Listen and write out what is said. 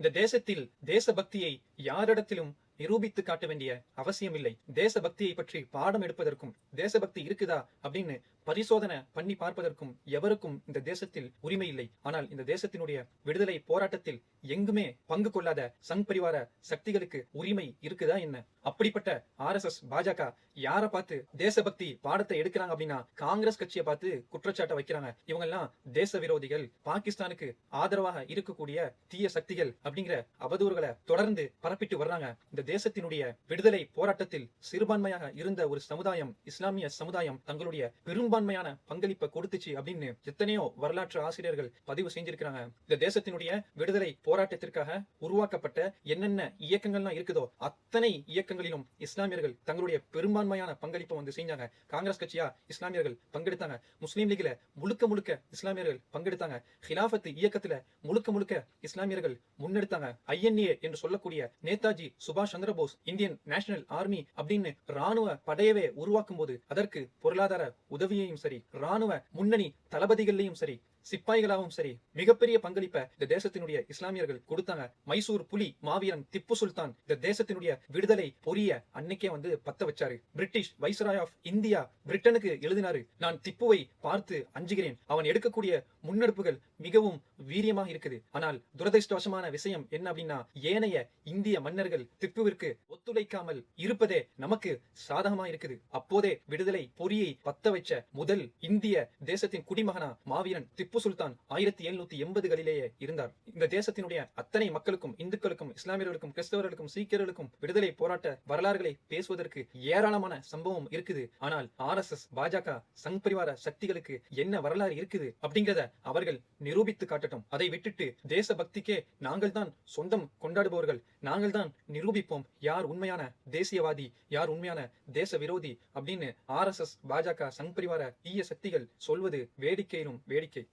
இந்த தேசத்தில் தேசபக்தியை யாரிடத்திலும் நிரூபித்து காட்ட வேண்டிய அவசியம் இல்லை தேசபக்தியை பற்றி பாடம் எடுப்பதற்கும் தேசபக்தி இருக்குதா அப்படின்னு பரிசோதனை பண்ணி பார்ப்பதற்கும் எவருக்கும் இந்த தேசத்தில் உரிமை இல்லை ஆனால் இந்த தேசத்தினுடைய விடுதலை போராட்டத்தில் எங்குமே பங்கு கொள்ளாத சங் பரிவார சக்திகளுக்கு உரிமை இருக்குதா என்ன? அப்படிப்பட்ட ஆர் எஸ் எஸ் பாஜக யார பார்த்து தேசபக்தி பாடத்தை எடுக்கிறாங்க அப்படின்னா காங்கிரஸ் கட்சியை பார்த்து குற்றச்சாட்டை வைக்கிறாங்க. இவங்க எல்லாம் தேச விரோதிகள் பாகிஸ்தானுக்கு ஆதரவாக இருக்கக்கூடிய தீய சக்திகள் அப்படிங்கிற அவதூறுகளை தொடர்ந்து பரப்பிட்டு வர்றாங்க இந்த தேசத்தினுடைய விடுதலை போராட்டத்தில் சிறுபான்மையாக இருந்த ஒரு சமுதாயம் இஸ்லாமிய சமுதாயம் தங்களுடைய பெரும்பான்மையான பங்களிப்பை கொடுத்துச்சு அப்படின்னு எத்தனையோ வரலாற்று ஆசிரியர்கள் பதிவு செஞ்சிருக்கிறாங்க. இந்த தேசத்தினுடைய விடுதலை போராட்டத்திற்காக உருவாக்கப்பட்ட என்னென்ன இயக்கங்கள்லாம் இருக்குதோ அத்தனை இயக்கங்களிலும் இஸ்லாமியர்கள் தங்களுடைய பெரும்பான்மையான பங்களிப்பை வந்து செஞ்சாங்க. காங்கிரஸ் கட்சியா இஸ்லாமியர்கள் பங்கெடுத்தாங்க. முஸ்லீம் லீக்ல முழுக்க முழுக்க இஸ்லாமியர்கள் பங்கெடுத்தாங்க. ஹிலாபத்து இயக்கத்துல முழுக்க முழுக்க இஸ்லாமியர்கள் முன்னெடுத்தாங்க. ஐஎன்ஏ என்று சொல்லக்கூடிய நேதாஜி சுபாஷ் சந்திரபோஸ் இந்தியன் நேஷனல் ஆர்மி அப்படின்னு ராணுவ படையவே உருவாக்கும் போது அதற்கு பொருளாதார உதவியையும் சரி ராணுவ முன்னணி தளபதிகள்லையும் சரி சிப்பாய்களாகவும் சரி மிகப்பெரிய பங்களிப்பை இந்த தேசத்தினுடைய இஸ்லாமியர்கள் கொடுத்தாங்க. மைசூர் புலி மாவீரன் திப்பு சுல்தான் இந்த தேசத்தினுடைய விடுதலை பொரிய அன்னைக்கே வந்து பத்த வச்சாரு. பிரிட்டிஷ் வைஸ்ராய் ஆஃப் இந்தியா பிரிட்டனுக்கு எழுதினாரு நான் திப்புவை பார்த்து அஞ்சுகிறேன். அவன் எடுக்கக்கூடிய முன்னெடுப்புகள் மிகவும் வீரியமாக இருக்குது. ஆனால் துரதிருஷ்டவசமான விஷயம் என்ன அப்படின்னா ஏனைய இந்திய மன்னர்கள் திப்புவிற்கு ஒத்துழைக்காமல் இருப்பதே நமக்கு சாதகமா இருக்குது. அப்போதே விடுதலை பொறியை பத்த வச்ச முதல் இந்திய தேசத்தின் குடிமகனா மாவீரன் திப்பு சுல்தான் ஆயிரத்தி எழுநூத்தி எண்பதுகளிலேயே இருந்தார். இந்த தேசத்தினுடைய அத்தனை மக்களுக்கும் இந்துக்களுக்கும் இஸ்லாமியர்களுக்கும் கிறிஸ்தவர்களுக்கும் சீக்கியர்களுக்கும் விடுதலை போராட்ட வரலாறுகளை பேசுவதற்கு ஏராளமான சம்பவம் இருக்குது. ஆனால் ஆர் எஸ் எஸ் பாஜக சங் பரிவார சக்திகளுக்கு என்ன வரலாறு இருக்குது அப்படிங்கறத அவர்கள் நிரூபித்து காட்டட்டும். அதை விட்டுட்டு தேசபக்திக்கே நாங்கள் தான் சொந்தம் கொண்டாடுபவர்கள் நாங்கள் தான் நிரூபிப்போம். யார் உண்மையான தேசியவாதி யார் உண்மையான தேச விரோதி அப்படின்னு ஆர் எஸ் எஸ் பாஜக சங் பரிவார தீய சக்திகள் சொல்வது வேடிக்கையிலும் வேடிக்கை.